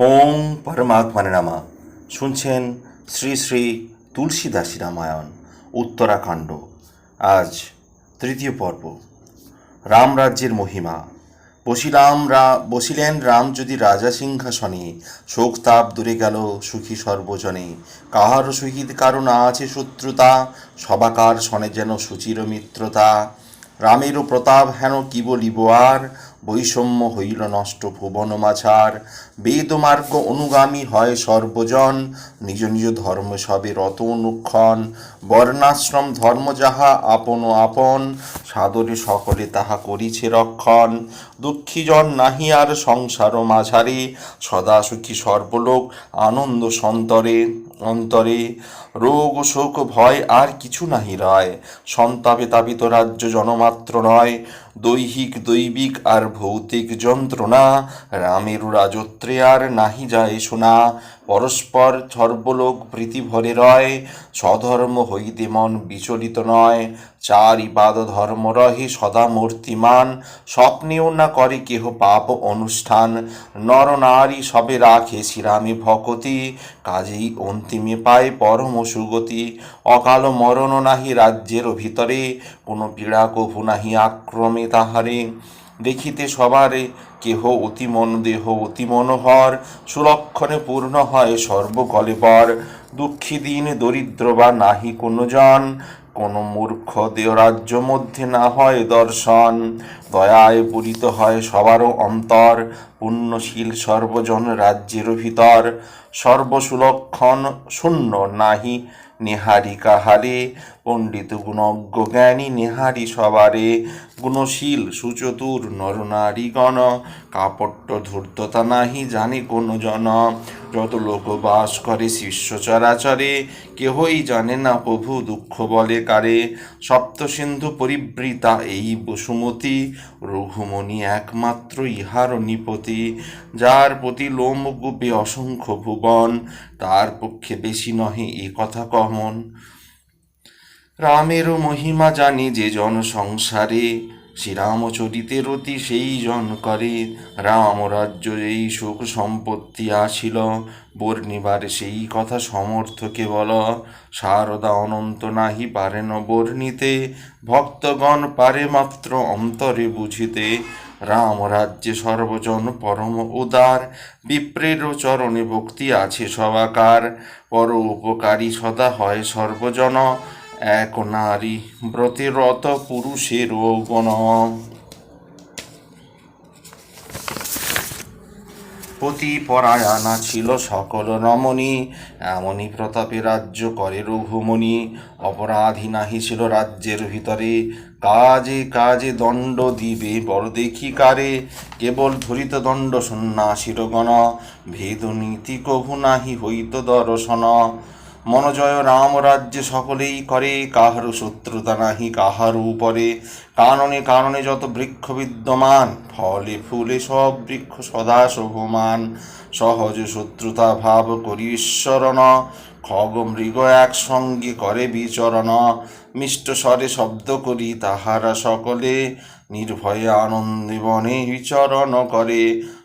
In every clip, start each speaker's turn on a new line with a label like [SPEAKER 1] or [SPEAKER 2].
[SPEAKER 1] ওম পরমাত্মানে নামা। শুনছেন শ্রী শ্রী তুলসীদাসী রামায়ণ, উত্তরাখণ্ড। আজ তৃতীয় পর্ব। রাম রাজ্যের মহিমা। বসিলাম রা, বসিলেন রাম যদি রাজা সিংহাসনে শোক তাপ দূরে গেল সুখী সর্বজনে। কাহার সহিত কারণ আছে শত্রুতা, সবাকার সনে যেন সুচির মিত্রতা। রামেরও প্রতাপ হেন কি বলিব আর? বৈষম্য হইল নষ্ট ভুবন মাছার বেদমার্গ অনুগামী হয় সর্বজন। নিজ নিজ ধর্ম সবে রত অনুক্ষণ বর্ণাশ্রম ধর্ম যাহা আপন আপন, সাদরে সকলে তাহা করিছে রক্ষণ। দুঃখীজন নাহি আর সংসার মাঝারে, সদা সুখী সর্বলোক আনন্দ সন্তরে, অন্তরে। রোগ শোক ভয় আর কিছু নাহি রয়, সন্তাপে তাপিত রাজ্য জনমাত্র নয়। দৈহিক, দৈবিক আর ভৌতিক যন্ত্রণা, রামের রাজত্রে আর নাহি যায় শোনা, পরস্পর সর্বলোক প্রীতি ভরে রয়, স্বধর্ম হইতে মন বিচলিত নয়, চার পাদ ধর্ম রহে সদা মূর্তিমান, স্বপ্নেও না করে কেহ পাপ অনুষ্ঠান, নর নারী সবে রাখে শ্রীরামে ভকতি, কাজেই অন্তিমে পায় পরম সুগতি, অকাল মরণ নাহি রাজ্যের ভিতরে, কোনো পীড়া কভু নাহি আক্রমে তাহারে। দেখিতে সবারে কেহ অতি মন দেহ, অতি মনোহর, সুলক্ষণে পূর্ণ হয় সর্বকলে পর দুঃখী দিন দরিদ্র বা নাহি কোনো জন, কোন মূর্খ দেহ রাজ্য মধ্যে না হয় দর্শন। দয়ায় পূরিত হয় সবারও অন্তর, পুণ্যশীল সর্বজন রাজ্যের ভিতর। সর্বসুলক্ষণ শূন্য নাহি, নেহারি কাহারে পণ্ডিত গুণজ্ঞ জ্ঞানী নেহারি সবারে, গুণশীল, সুচতুর, নরনারীগণ, কাপট্য ধূর্ততা নাহি জানে কোনো জন যত লোক বাস করে শিষ্য চরাচরে, কেহই জানে না প্রভু দুঃখ বলে কারে। সপ্ত সিন্ধু পরিবৃতা এই বসুমতী, রঘুমণি একমাত্র ইহার নিপতি, যার প্রতি লোমকূপে অসংখ্য ভুবন, তার পক্ষে বেশি নহে এ কথা কমন। রামেরও মহিমা জানি যে জন সংসারে শ্রীরামচরিতে রতি সেই জন করে। রাম রাজ্য এই সুখ সম্পত্তি আসিল, বর্ণিবার সেই কথা সমর্থকে বল শারদা অনন্ত নাহি পারে পারেন বর্ণিতে, ভক্তগণ পারে মাত্র অন্তরে বুঝিতে। রাম রাজ্যে সর্বজন পরম উদার, বিপ্রের চরণে ভক্তি আছে সবাকার। পর উপকারী সদা হয় সর্বজন এক নারী ব্রতে রত পুরুষের গণ। পতি পরায়ণা ছিল সকল রমণী, এমনই প্রতাপে রাজ্য করে রঘুমণি। অপরাধী নাহি ছিল রাজ্যের ভিতরে। কাজে কাজে দণ্ড দিবে বড় দেখি কারে কেবল ধরিত দণ্ড সন্ন্যাসীর গণ। ভেদ নীতি কভু নাহি হইত দর্শন। মনোজয় রাম রাজ্যে সকলেই করে, কাহারও শত্রুতা নাহি কাহার উপরে। কাননে কাননে যত বৃক্ষ বিদ্যমান, ফলে ফুলে সব বৃক্ষ সদা শোভমান। সহজ শত্রুতা ভাব করি ঈশ্বরণ, খগ মৃগ একসঙ্গে করে বিচরণ। মিষ্ট স্বরে শব্দ করি তাহারা সকলে, নির্ভয়ে আনন্দে বনে বিচরণ করে।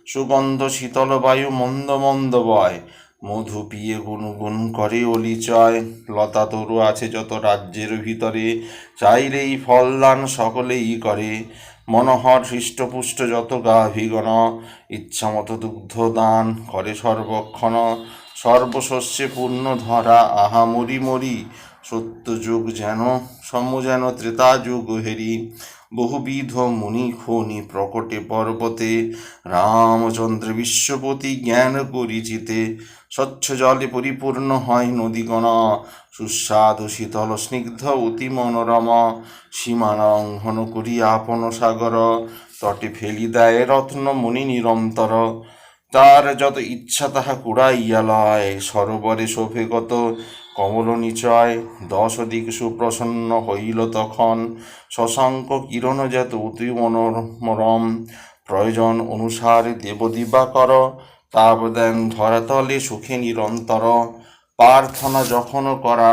[SPEAKER 1] সুগন্ধ শীতল বায়ু মন্দ মন্দ বয় মধু পিয়ে গুনগুন করে অলিচয় লতা তরু আছে যত রাজ্যের ভিতরে, চাইলেই ফলদান সকলেই করে। মনোহর হৃষ্টপুষ্ট যত গাভিগণ, ইচ্ছামতো দুগ্ধ দান করে সর্বক্ষণ। সর্বশস্যে পূর্ণ ধরা, আহা মরি মরি। সত্য যুগ যেন, সম যেন ত্রেতা যুগ হেরি। বহুবিধ মুনি খনি প্রকটে পর্বতে, রামচন্দ্র বিশ্বপতি জ্ঞান করিচিতে স্বচ্ছ জলে পরিপূর্ণ হয় নদীগণ। সুস্বাদু, শীতল, স্নিগ্ধ, অতি মনোরম। সীমা লঙ্ঘন করি আপন সাগর। তটে ফেলি দেয় রত্ন মুনি নিরন্তর। তার যত ইচ্ছা তাহা কুড়াইয়া লয়। সরোবরে শোভে কত কমল নিচয়। দশ দিক সুপ্রসন্ন হইল তখন। শশাঙ্ক কিরণ যেত অতি মনোরম। প্রয়োজন অনুসারে দেবদিবা কর তাপ দেন ধরাতলে সুখে নিরন্তর, প্রার্থনা যখন করা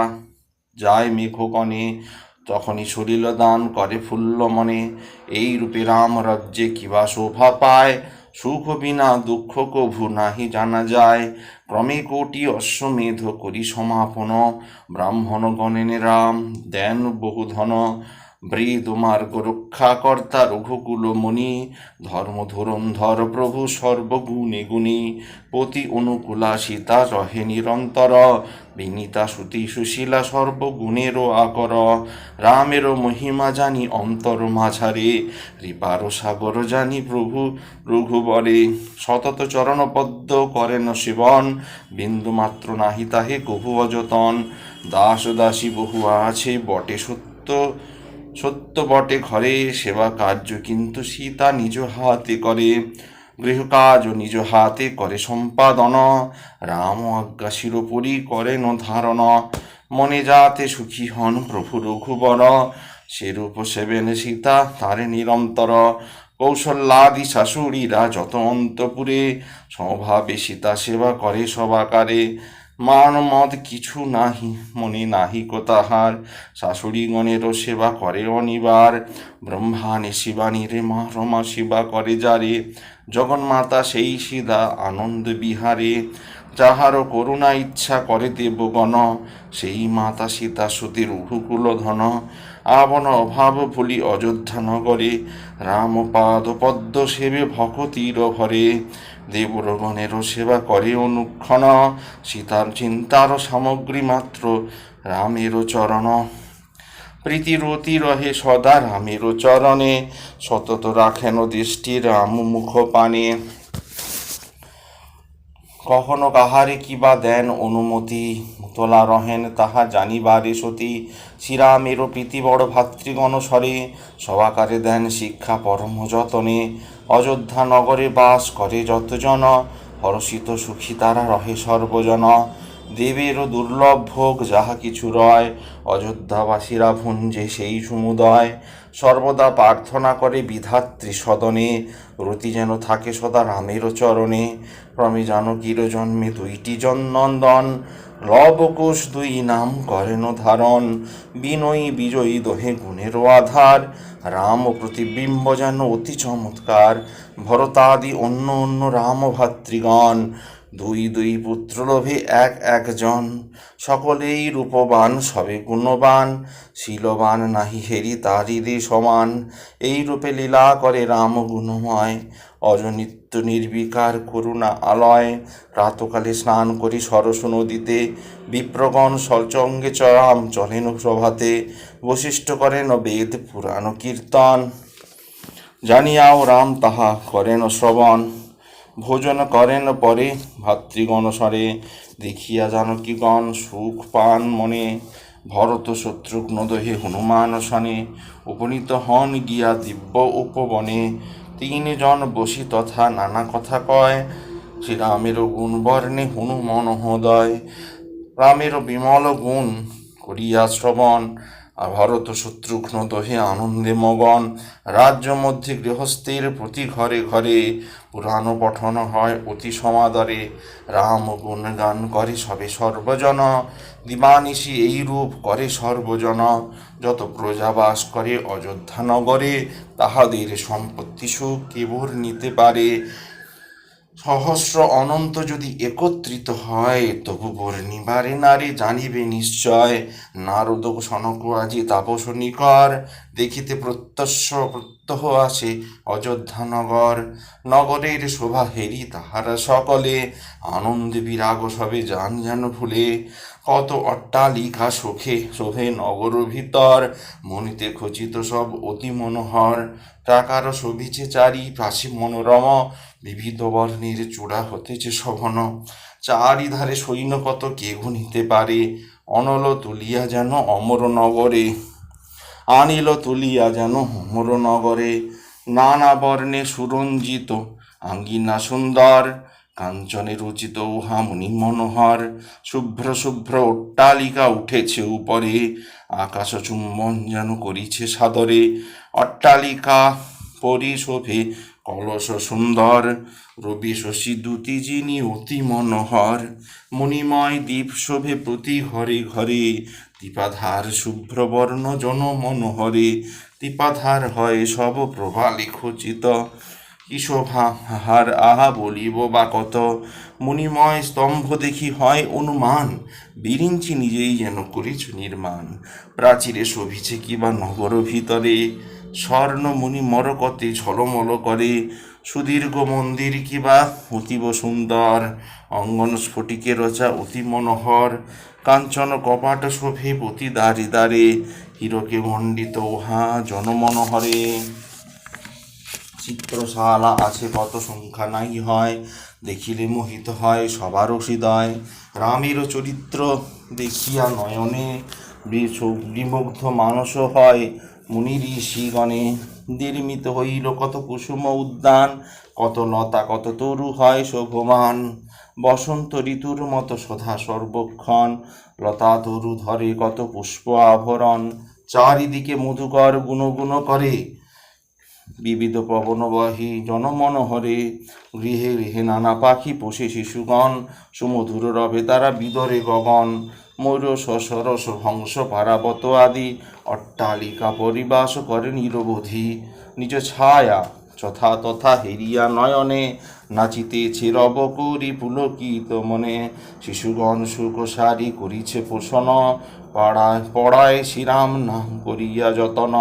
[SPEAKER 1] যায় মেঘকণে তখনই সলিল দান করে ফুল্ল মনে এই রূপে রাম রাজ্যে কিবা শোভা পায়, সুখ বিনা দুঃখ কভু নাহি জানা যায়। ক্রমে কোটি অশ্বমেধ করি সমাপন ব্রাহ্মণ গণেনে রাম দেন বহু ধন বৃদ মার্গ রক্ষা কর্তা রঘুকুল মণি ধর্ম ধর প্রভু সর্বগুণে গুণী পতি অনুকূলা সীতা রহে নিরন্তর, বিনীতা সুতি সুশীলা সর্বগুণেরও আকর, রামের মহিমা জানি অন্তর মাঝারে রিপার সাগর জানি প্রভু রঘুবরে, সতত চরণপদ্ম করেন শিবন বিন্দু মাত্র নাহি তাহে কভু অযতন, দাস দাসী বহু আছে বটে সত্য সত্য বটে ঘরে সেবা কার্য, কিন্তু সীতা নিজ হাতে করে, গৃহকাজ ও নিজ হাতে করে সম্পাদন। রাম আজ্ঞা শিরোপরি করেন ধারণ। মনে যাতে সুখী হন প্রভু রঘুবর। সেরূপ সেবেন সীতা, তারে নিরন্তর। কৌশল্যাদি শাশুড়িরা যত অন্তপুরে স্বভাবে সীতা সেবা করে সবাকারে মান মদ কিছু নাহি, মনে নাহি কো তাহার শাশুড়িগণেরও সেবা করে অনিবার। ব্রহ্মাণে শিবানী রে মা রমা সেবা করে যারে। জগন্মাতা সেই সিদা আনন্দ বিহারে। যাহারও করুণা ইচ্ছা করে দেবগণ, সেই মাতা সীতা সতী উহুকুল ধন আবন অভাব ভুলি অযোধ্যা নগরে রাম পাদ পদ্ম সেবে ভকতির ভরে দেবরগণেরও সেবা করে অনুক্ষণ। সীতার চিন্তার সামগ্রী মাত্র রামেরও চরণ। প্রীতিরতি রহে সদা রামেরও চরণে, সতত রাখেন দৃষ্টি রাম মুখ পানে। কখনো কাহারে কিবা দেন অনুমতি? তোলা রহেন তাহা জানিবারে সতী। শ্রীরামেরও প্রীতি বড় ভাতৃগণ স্বরে সবাকারে দেন শিক্ষা পরম যতনে। অযোধ্যা নগরে বাস করে যতজন। হরষিত সুখী তারা রহে সর্বজন। দেবেরও দুর্লভ ভোগ যাহা কিছু রয়, অযোধ্যাবাসীরা ভুঞ্জে সেই সমুদয়। সর্বদা প্রার্থনা করে বিধাত্রী সদনে। রতি যেন থাকে সদা রামেরও চরণে। ক্রমে জানকীর জন্মে দুইটি জন্নন্দন লবকুশ দুই নাম করেন ধারণ। বিনয়ী বিজয়ী দোহে গুণেরও আধার। রাম প্রতিবিম্ব যেন অতি চমৎকার। ভরতাদি অন্য অন্য রাম ভাতৃগণ দুই দুই পুত্র লোভে এক একজন। সকলেই রূপবান, সবে গুণবান। শীলবান নাহি হেরি তারি রে সমান। এই রূপে লীলা করে রাম গুণময়। অজনিত্য নির্বিকার করুণা আলয়। প্রাতকালে স্নান করি সরস নদীতে। বিপ্রগণ সলচঙ্গে চরাম চলেন প্রভাতে। বশিষ্ঠ করেন বেদ পুরাণ কীর্তন। জানিয়াও রাম তাহা করেন শ্রবণ। ভোজন করেন পরে ভাতৃগণ দেখিয়া জানকীগণ সুখ পান মনে। ভরত শত্রুঘ্ন দহে হনুমান সনে। উপনীত হন গিয়া দিব্য উপবনে। তিনজন বসি তথা নানা কথা কয়। শ্রীরামেরও গুণ বর্ণে হনুমন হৃদয়। রামেরও বিমল গুণ করিয়া শ্রবণ। ভরত শত্রুঘ্ন দহে আনন্দে মগন। রাজ্য মধ্যে গৃহস্থের প্রতি ঘরে ঘরে পুরাণ পঠন হয় অতি সমাদরে। রাম গুণগান করে সবে সর্বজন। দিবানিশি এই রূপ করে সর্বজন। যত প্রজা বাস করে অযোধ্যা নগরে, তাহাদের সম্পত্তি সুখ কেবল নিতে পারে। সহস্র অনন্ত যদি একত্রিত হয়, তবু বর্ণিবারে নারী জানিবে নিশ্চয়, নারদ সনক আজি তাপস নিকর, দেখিতে প্রত্যস্য প্রত্যহ আসে অযোধ্যা নগর। নগরের শোভা হেরি তাহারা সকলে, আনন্দ বিরাগ সবে যান যেন ভুলে। কত অট্টালিকা শোখে, শোভে নগর ভিতর, মনিতে খচিত সব অতি মনোহর। টাকার শোভিছে চারি পাশে মনোরম বিবিধ বর্ণের চূড়া হতেছে শোভন, চারিধারে সৈন্য কত কে গুনিতে পারে? অনল তুলিয়া যেন অমর নগরে, আনিল তুলিয়া যেন অমর নগরে। নানা বর্ণে সুরঞ্জিত, আঙ্গিনা সুন্দর, কাঞ্চনে রচিত উহা মুনি মনোহর। শুভ্র শুভ্র অট্টালিকা উঠেছে উপরে, আকাশ চুম্বন যেন করিছে সাদরে। অট্টালিকা পরিশোভে কলস সুন্দর, রবি শশী দুটি যিনি অতি মনোহর। মণিময় দ্বীপ শোভে প্রতি ঘরে ঘরে দীপাধার শুভ্রবর্ণ জন মনোহরে। দীপাধার হয় সব প্রবালে খচিত কি শোভা হার আহা বলিব বা কত। মণিময় স্তম্ভ দেখি হয় অনুমান, বিরিঞ্চি নিজেই যেন করেছ নির্মাণ। প্রাচীরে শোভিছে কিবা নগর ভিতরে স্বর্ণমণি মরকতে ঝলমল করে। সুদীর্ঘ মন্দির কিবা অতীব সুন্দর। অঙ্গন স্ফটিকে রচা অতি মনোহর। কাঞ্চন কপাট শোভে প্রতি দ্বারে দ্বারে হিরকে মণ্ডিত উহা জনমনোহরে। চিত্রশালা আছে কত সংখ্যা নাই হয়। দেখিলে মোহিত হয় সবার হৃদয়। রামেরও চরিত্র দেখিয়া নয়নে বিমুগ্ধ মানস হয়। মুনি ঋষিগণে নির্মিত হইল কত কুসুম উদ্যান, কত লতা, কত তরু হয় শোভমান। বসন্ত ঋতুর মতো সধা সর্বক্ষণ, লতা তরু ধরে কত পুষ্প আভরণ, চারিদিকে মধুকর গুণগুণ করে। বিবিধ পবনবাহী জনমনোহরে গৃহে গৃহে নানা পাখি পোষে শিশুগণ, সুমধুর রবে তারা বিদরে গগন। ময়ূর সসরস হংস পারাবত আদি, অট্টালিকা পরিবাস করে নিরবধি। নিজ ছায়া যথা তথা হেরিয়া নয়নে নাচিতেছে রব করি পুলকিত মনে। শিশুগণ সুকসারি করিছে পোষণ, পাড়ায় পড়ায় শ্রীরাম নাম করিয়া যতন।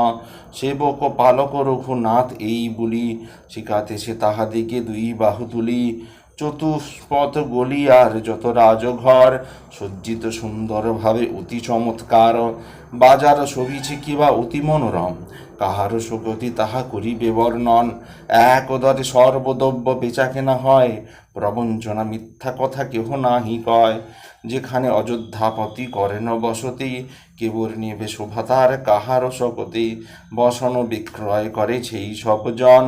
[SPEAKER 1] সেবক পালক রঘুনাথ এই বলি শিখাতেছে তাহাদিকে দুই বাহু তুলি চতুষ্পথ গলি আর যত রাজঘর, সজ্জিত সুন্দরভাবে অতি চমৎকার। বাজার শোভিছে কিবা অতি মনোরম, কাহার সুগতি তাহা করিবে বর্ণন। একদরে সর্বদ্রব্য বেচা কেনা হয়, প্রবঞ্চনা মিথ্যা কথা কেহ নাহি কয়। যেখানে অযোধ্যাপতি করেন বসতি কেবল নেবে শোভাতার কাহার শকতি বসন বিক্রয় করে সেই সব জন।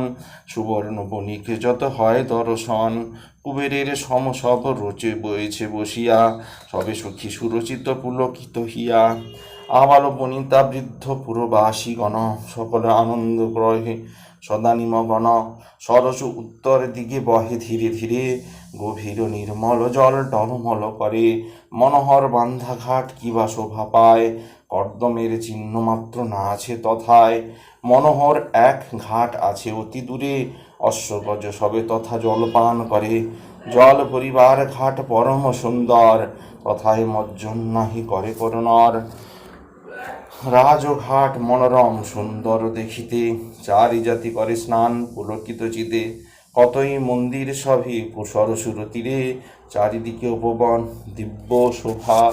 [SPEAKER 1] সুবর্ণ বণিক যত হয় দর্শন, কুবেরের সম সব রচে বয়েছে বসিয়া, সবে সখী সুরচিত পুলকিত হিয়া আবাল বনিতা বৃদ্ধ পুরবাসীগণ, সকলে আনন্দ গ্রহে সদা নিমগণ সরস উত্তর দিকে বহে ধীরে ধীরে। গভীর নির্মল জল টলমল করে, মনোহর বান্ধা ঘাট কিবা শোভা পায়, কর্দমের চিহ্ন মাত্র না আছে তথায়, মনোহর এক ঘাট আছে অতি দূরে, অশ্বগজ সবে তথা জলপান করে, জল পরিবার ঘাট পরম সুন্দর, তথায় মজ্জন নাহি করে করুণর। রাজঘাট মনোরম সুন্দর দেখিতে চারি জাতি করে স্নান পুলকিত চিতে কতই মন্দির সভে সরসুর তীরে চারিদিকে উপবন, দিব্য শোভা।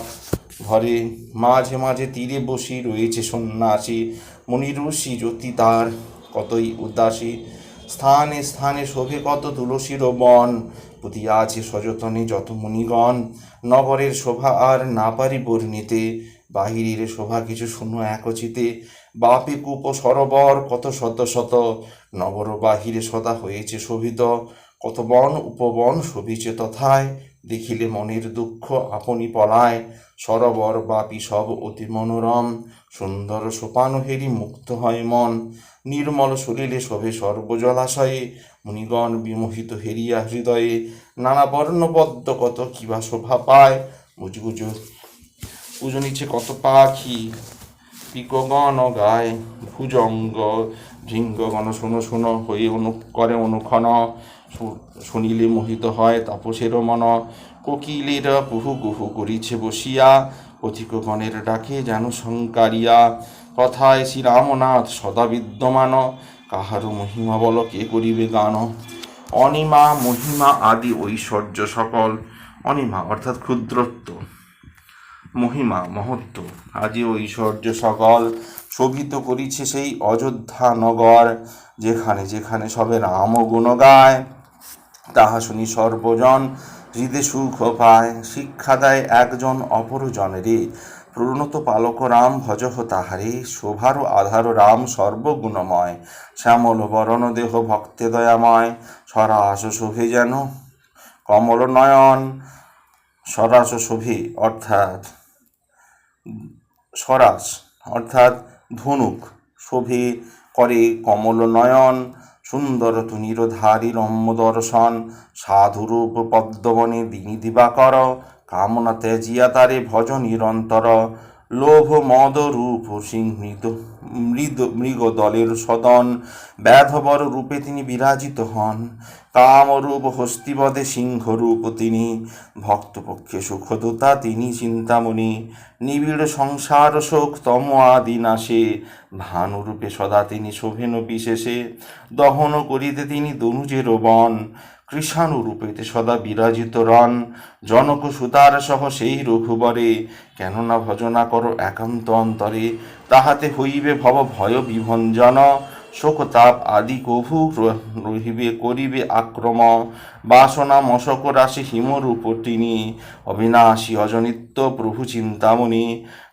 [SPEAKER 1] ঘরে মাঝে মাঝে তীরে বসি রয়েছে সন্ন্যাসী, মুনি ঋষি, জ্যোতি তার কতই উদাসী। স্থানে স্থানে শোভে কত তুলসীর বন পুতিয়া আছে সযতনে যত মুনিগণ। নগরের শোভা আর না পারি বর্ণিতে, বাহিরের শোভা কিছু শূন্য একচিতে বাপে কূপ সরোবর, কত শত শত নগর বাহিরে সদা হয়েছে শোভিত, কত বন উপবন শোভিছে তথায়, দেখিলে মনের দুঃখ আপনি পলায়, সরোবর বাপি সব অতি মনোরম, সুন্দর সোপান হেরি মুক্ত হয় মন, নির্মল শরীরে শোভে সর্বজলাশয়ে, মুনিগণ বিমোহিত হেরিয়া হৃদয়ে, নানা বর্ণপদ্ম কত কিবা শোভা পায় বুঝগুজু পুজো নিচ্ছে কত পাখি পিকগণ গায় ভুজঙ্গ ভৃঙ্গগণ শুনো শুনো, হয়ে অনু, করে অনুক্ষণ। শুনিলে মোহিত হয় তাপসের মন। কোকিলের কুহু কুহু করিছে বসিয়া পথিকগণের ডাকে যেন শঙ্কারিয়া কথায় শ্রীরামনাথ সদা বিদ্যমান কাহারও মহিমা বল কে করিবে গান? অনিমা, মহিমা আদি ঐশ্বর্য সকল। অনিমা অর্থাৎ ক্ষুদ্রত্ব। মহিমা, মহত্ব। আজি ঐশ্বর্য সকল শোভিত করিছে সেই অযোধ্যা নগর, যেখানে যেখানে সবে রাম গুণ গায়। তাহা শুনি সর্বজন হৃদে সুখ পায়। শিক্ষা দেয় একজন অপরজনেরে প্রণত পালক রাম ভজহ তাহারে শোভার আধার রাম, সর্বগুণময়। শ্যামল বরণ দেহ, ভক্তে দয়াময়। সরাস শোভে যেন। কমল নয়ন, সরাস শোভে। অর্থাৎ সরাস অর্থাৎ ধনুক। শোভে করে কমল নয়ন সুন্দর তুনিরধারী রম্য দর্শন সাধুরূপ পদ্মবনে দিনী দিবাকর, কামনা তেজিয়া তারে ভজ নিরন্তর। লোভ, মদ রূপ সিংহৃদ মৃদ মৃগ দলের সদন ব্যাধবর রূপে তিনি বিরাজিত হন। কামরূপ হস্তিবদে সিংহরূপ তিনি, ভক্তপক্ষে সুখদতা তিনি চিন্তামণি। নিবিড় সংসার শোক তম আদি নাশে ভানুরূপে সদা তিনি শোভেন বিশেষে। দহন করিতে তিনি দনুজের বন। কৃষাণু রূপেতে সদা বিরাজিত রন জনক সুতার সহ সেই রঘুবরে, কেননা ভজনা করো একান্ত অন্তরে। তাহাতে হইবে ভব ভয় বিভঞ্জন। শোকতাপ আদি কভু রহিবে, করিবে আক্রম। বাসনা মশক রাশি হিমরূপ তিনি অবিনাশী অজনিত্য প্রভু চিন্তামণি।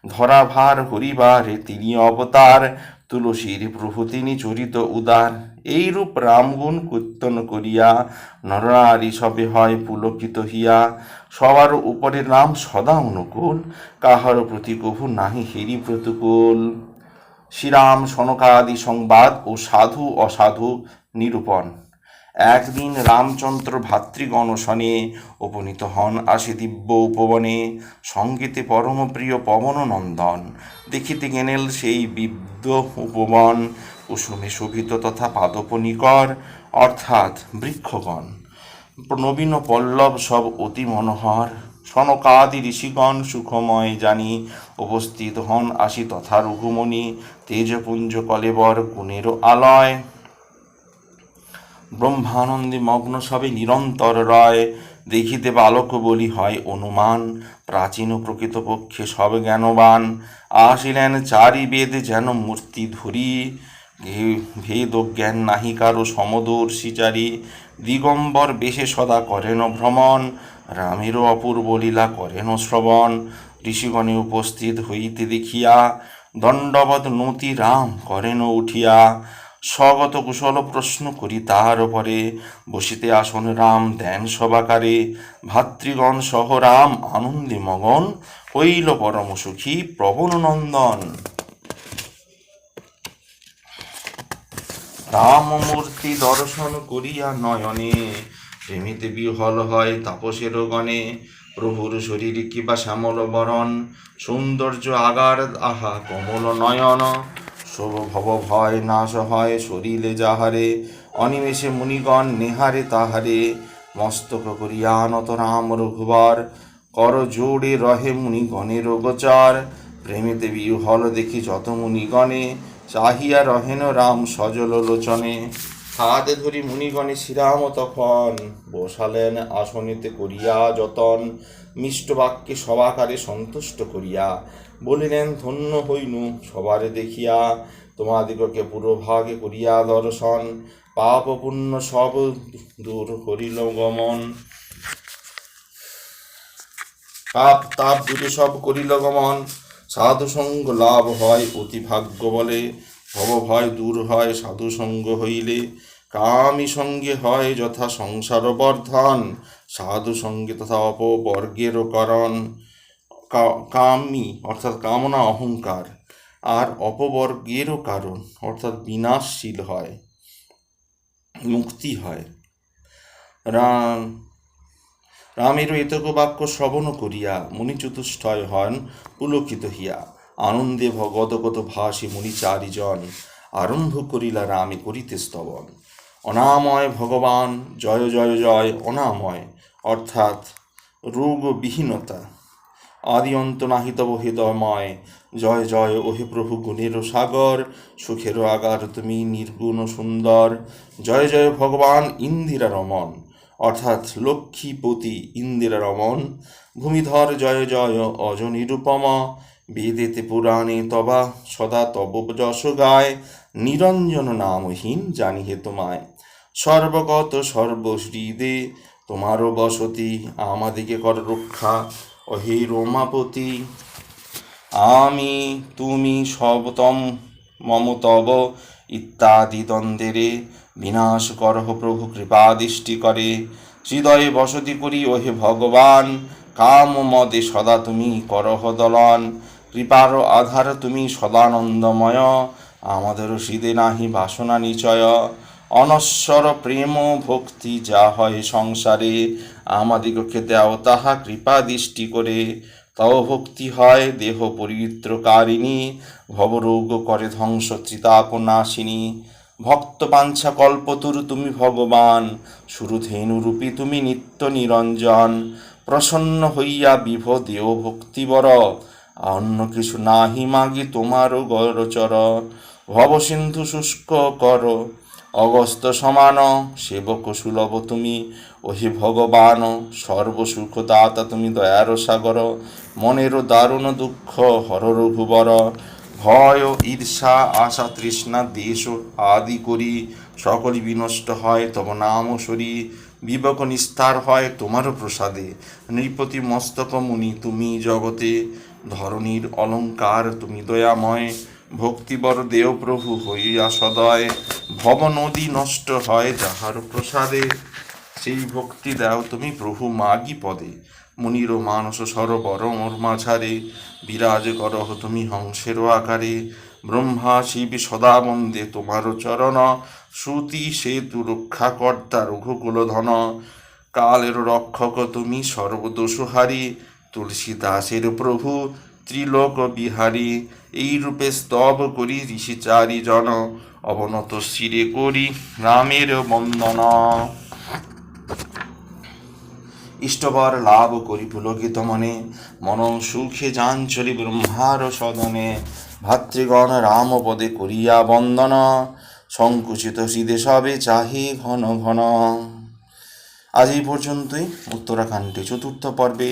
[SPEAKER 1] ধরাভার হরিবারে তিনি অবতার। তুলসীর প্রভু তিনি চরিত উদার, এইরূপ রামগুণ কীর্তন করিয়া নরনারী সবে হয় পুলকিত হিয়া সবার উপরে নাম সদা অনুকূল কাহার প্রতি কভু নাহি হেরি প্রতিকূল। শ্রীরাম সনকাদি সংবাদ ও সাধু অসাধু নিরূপণ। একদিন রামচন্দ্র ভাতৃগণ শনে উপনীত হন আসে দিব্য উপবনে। সঙ্গীতে পরম প্রিয় পবন নন্দন দেখিতে গেনেল সেই বিদ্য উপবন। কুসুমে শোভিত তথা পাদপনিকর, অর্থাৎ বৃক্ষগণ। নবীন পল্লব সব অতি মনোহর। সনকাদি ঋষিগণ সুখময় জানি উপস্থিত হন আসি তথা রঘুমণি তেজপুঞ্জ কলেবর গুণের আলয়। ব্রহ্মানন্দে মগ্ন সবে নিরন্তর রয়। দেখিতে বালক বলি, হয় অনুমান, প্রাচীন প্রকৃতপক্ষে সব জ্ঞানবান। আসিলেন চারি বেদ যেন মূর্তি ধরি। ভেদ জ্ঞান নাহি কারও সমদর্শী চারি দিগম্বর বেশে সদা করেন ভ্রমণ, রামেরও অপূর্ব লীলা করেন শ্রবণ। ঋষিগণে উপস্থিত হইতে দেখিয়া দণ্ডবধ নতি রাম করেন উঠিয়া। স্বগত কুশল প্রশ্ন করি তাহার পরে বসিতে আসন রাম দেন সবাকারে ভাতৃগণ সহ রাম, আনন্দে মগন, হইল পরম সুখী প্রবণ নন্দন। রামমূর্তি দর্শন করিয়া নয়নে, প্রেমিতে বিহল হয় তাপসের গণে প্রভুর শরীর কিবা শ্যামল বরণ, সৌন্দর্য আগার আহা কমল নয়ন। শোভ ভব ভয় নাশ হয় শরীরে যাহারে, অনিমেষে মুনিগণ নেহারে তাহারে। মস্তক করিয়া নত রাম রঘুবার, কর জোড়ে রহে মুনিগণের গোচার প্রেমেতে বিহল দেখি যত মুনিগণে, চাহিয়া রহেন রাম সজল লোচনে। হাতে ধরি মুনিগণে শ্রীরাম তখন। বসালেন আসনিতে করিয়া যতন, মিষ্ট বাক্যে সবাকারে সন্তুষ্ট করিয়া। বলিলেন, ধন্য হইনু, সবারে দেখিয়া তোমাদিগকে পুরোভাগে করিয়া দর্শন। পাপ পুণ্য সব দূর করিল গমন। পাপ, তাপ দূরে সব করিল গমন। সাধু সঙ্গ লাভ হয় অতি ভাগ্য বলে। ভব ভয় দূর হয় সাধু সঙ্গ হইলে। কামি সঙ্গে হয় যথা সংসার বর্ধন। সাধু সঙ্গে তথা অপবর্গেরও করণ। কামি অর্থাৎ কামনা অহংকার। আর অপবর্গেরও কারণ অর্থাৎ বিনাশশীল হয়, মুক্তি হয়। রাম, রামেরও এতক বাক্য শ্রবণ করিয়া মুনি চতুষ্টয় হন পুলকিত হিয়া আনন্দে ভগদগত ভাসি মুনি চারিজন আরম্ভ করিলা রামে করিতে স্তবন। অনাময় ভগবান, জয় জয় জয়, অনাময়, অর্থাৎ রোগবিহীনতা। আদি অন্ত নাহি তব হৃদয়ময়, জয় জয়, ওহে প্রভু গুণের সাগর, সুখের আগার তুমি নির্গুণ সুন্দর। জয় জয়, ভগবান ইন্দিরা রমন, অর্থাৎ লক্ষ্মীপতি ইন্দিরা রমন। ভূমিধর জয় জয় অজ নিরুপমা বেদেতে পুরাণে তবা, সদা তব যশ গায় নিরঞ্জন নামহীন জানিহে তোমায়। সর্বগত সর্বশ্রীদে তোমারও বসতি আমাদিকে কর রক্ষা, অহে রোমাপতি। আমি, তুমি সবতম মম তব, ইত্যাদি দ্বন্দ্বেরে বিনাশ করহ প্রভু কৃপা দৃষ্টি করে। হৃদয়ে বসতি করি ওহে ভগবান, কাম মদে সদা তুমি করহ দলন। কৃপার আধার তুমি সদানন্দময় আমাদের হৃদে নাহি বাসনা নিচয়। অনশ্বর প্রেম ভক্তি যা হয় সংসারে, আমাদিগকে দেও তাহা কৃপা দৃষ্টি করে। তব ভক্তি হয় দেহ পরিত্রকারিণী, ভবরোগ করে ধ্বংস ত্রিতাপনাশিনী। ভক্ত বাঞ্ছা কল্পতরু তুমি ভগবান সুরধেনু রূপী তুমি নিত্য নিরঞ্জন। প্রসন্ন হইয়া বিভ দেও ভক্তিবর অন্য কিছু নাহি মাগি তোমারও গরচর ভব সিন্ধু শুষ্ক কর, অগস্ত সমান, সেবক সুলভ তুমি। ওহে ভগবান সর্বসুখ দাতা তুমি দয়ার সাগর। মনেরও দারুণ দুঃখ হর রঘুবর। ভয় ঈর্ষা, আশা, তৃষ্ণা, দেশ আদি করি। সকলই বিনষ্ট হয়, তব নাম সরি। বিবেক নিস্তার হয় তোমারও প্রসাদে। নৃপতি মস্তক মুনি তুমি জগতে। ধরণীর অলঙ্কার, তুমি দয়াময়, ভক্তিবর দেও প্রভু হইয়া সদয় ভব নদী নষ্ট হয় যাহার প্রসাদে। সেই ভক্তি দাও তুমি প্রভু মাগি পদে। মুনির মানস সরোবর মোর মাঝারে। বিরাজ করহ তুমি হংসের আকারে। ব্রহ্মা শিব সদা বন্দে তোমার চরণ। শ্রুতি সেতু রক্ষা কর্তা রঘুকুল ধন কালের রক্ষক তুমি সর্বদোষহারি। তুলসী দাসের প্রভু ত্রিলোক বিহারী এই রূপে স্তব করি ঋষি চারি জন অবনত শিরে করি রামের বন্দনা। ইষ্টবর লাভ করি পুলকিত মনে, মন সুখে যাঞ্চলি ব্রহ্মার সদনে। ভাতৃগণ রাম পদে করিয়া বন্দন, সংকুচিত হৃদে সবে চাহে ঘন ঘন। আজ এই পর্যন্তই উত্তরাখণ্ডে চতুর্থ পর্বে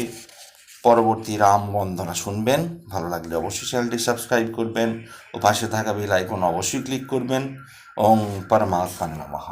[SPEAKER 1] পরবর্তী রাম বন্দনা শুনবেন। ভালো লাগলে অবশ্যই চ্যানেলটি সাবস্ক্রাইব করবেন ও পাশে থাকা বেল আইকন অবশ্যই ক্লিক করবেন। ওং পরমাত্মা নমঃ।